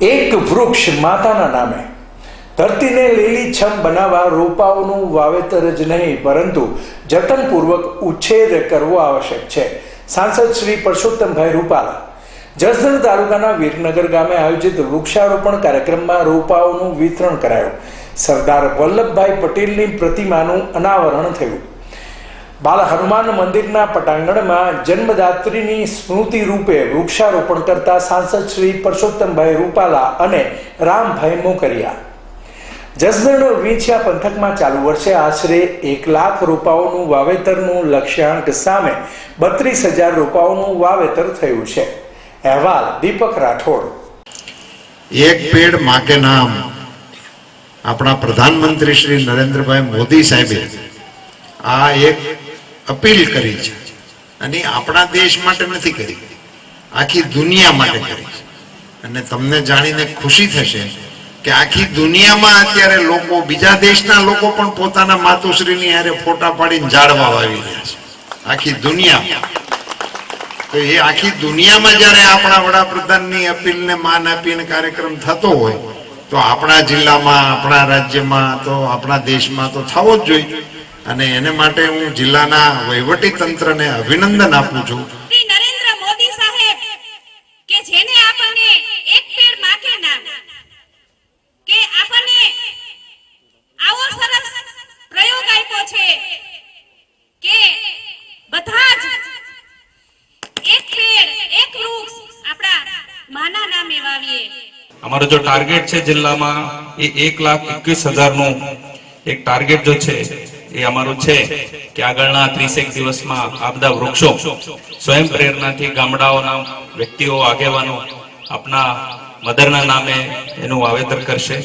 એક વૃક્ષ માતાના નામે. ધરતીને લીલીછમ બનાવવા રોપાઓનું વાવેતર જ નહીં, પરંતુ જતનપૂર્વક ઉછેર કરવો આવશ્યક છે. સાંસદ શ્રી પરસોત્તમભાઈ રૂપાલા. જસદણ તાલુકાના વીરનગર ગામે આયોજિત વૃક્ષારોપણ કાર્યક્રમમાં રોપાઓનું વિતરણ કરાયું. સરદાર વલ્લભભાઈ પટેલની પ્રતિમાનું અનાવરણ થયું. બાલ હનુમાન મંદિરના પટાંગણમાં જન્મદાત્રીની સ્મૃતિ રૂપે વૃક્ષારોપણ કરતા સાંસદ શ્રી પરસોત્તમભાઈ રૂપાલા અને રામભાઈ મોકરિયા. જસદણ વીંછિયા પંથકમાં ચાલુ વર્ષે આશરે એક લાખ રોપાઓનું વાવેતરનું લક્ષ્યાંક સામે બત્રીસ હજાર રોપાઓનું વાવેતર થયું છે. અહેવાલ દીપક રાઠોડ. એક પેડ માકે નામ આપણા પ્રધાનમંત્રી શ્રી નરેન્દ્રભાઈ મોદી સાહેબે આ એક અપીલ કરી છે. અને આપણા દેશ માટે નથી કરી. આખી દુનિયા માટે કરી છે. અને તમને જાણીને ખુશી થશે કે આખી દુનિયામાં અત્યારે લોકો, બીજા દેશના લોકો પણ પોતાના માતુશ્રીની હારે ફોટા પાડીને જાળવા વાવી રહ્યા છે. આખી દુનિયા તો એ આખી દુનિયામાં જ્યારે આપણા વડાપ્રધાનની અપીલને માન આપીને કાર્યક્રમ થતો હોય, તો આપણા જિલ્લામાં, આપણા રાજ્યમાં, તો આપણા દેશમાં તો થવો જ જોઈએ. અને એને માટે હું જિલ્લાના વહીવટી તંત્રને અભિનંદન આપું છું. નરેન્દ્ર મોદી સાહેબ કે જેને આપણને એક પેડ માકે નામ કે આપણને આવો સરસ પ્રયોગ આપ્યો છે કે બધા જ એક પેડ એક વૃક્ષ આપણા માના નામે વાવીએ. અમારો જો ટાર્ગેટ છે જિલ્લામાં એ એક લાખ એકવીસ હજારનું એક ટાર્ગેટ જો છે એ અમારું છે કે આગળના ત્રીસેક દિવસમાં આ બધા વૃક્ષો સ્વયં પ્રેરણાથી ગામડાઓના વ્યક્તિઓ, આગેવાનો આપના મધરના નામે એનું વાવેતર કરશે.